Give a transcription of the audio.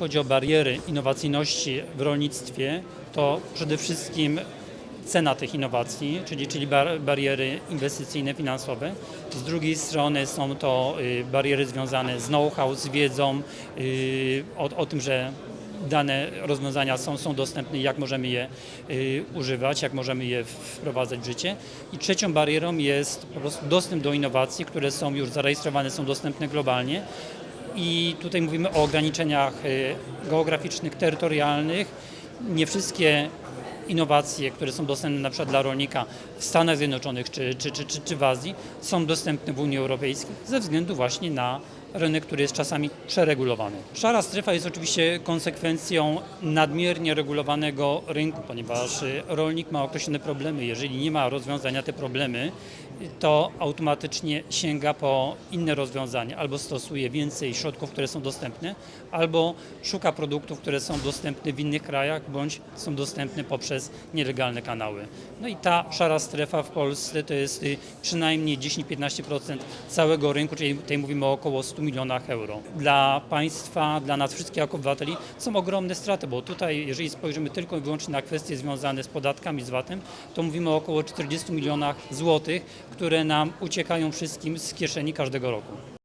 chodzi o bariery innowacyjności w rolnictwie, to przede wszystkim cena tych innowacji, czyli, czyli bar, bariery inwestycyjne, finansowe. Z drugiej strony są to y, bariery związane z know-how, z wiedzą y, o, o tym, że dane rozwiązania są, są dostępne i jak możemy je y, używać, jak możemy je wprowadzać w życie. I trzecią barierą jest po prostu dostęp do innowacji, które są już zarejestrowane, są dostępne globalnie. I tutaj mówimy o ograniczeniach y, geograficznych, terytorialnych. Nie wszystkie innowacje, które są dostępne na przykład dla rolnika w Stanach Zjednoczonych czy, czy, czy, czy, czy w Azji, są dostępne w Unii Europejskiej ze względu właśnie na rynek, który jest czasami przeregulowany. Szara strefa jest oczywiście konsekwencją nadmiernie regulowanego rynku, ponieważ rolnik ma określone problemy. Jeżeli nie ma rozwiązania te problemy, to automatycznie sięga po inne rozwiązania, albo stosuje więcej środków, które są dostępne, albo szuka produktów, które są dostępne w innych krajach, bądź są dostępne poprzez nielegalne kanały. No i ta szara strefa w Polsce to jest y, przynajmniej 10-15% całego rynku, czyli tutaj mówimy o około 100 milionach euro. Dla państwa, dla nas wszystkich jako obywateli są ogromne straty, bo tutaj, jeżeli spojrzymy tylko i wyłącznie na kwestie związane z podatkami, z VAT-em, to mówimy o około 40 milionach złotych, które nam uciekają wszystkim z kieszeni każdego roku.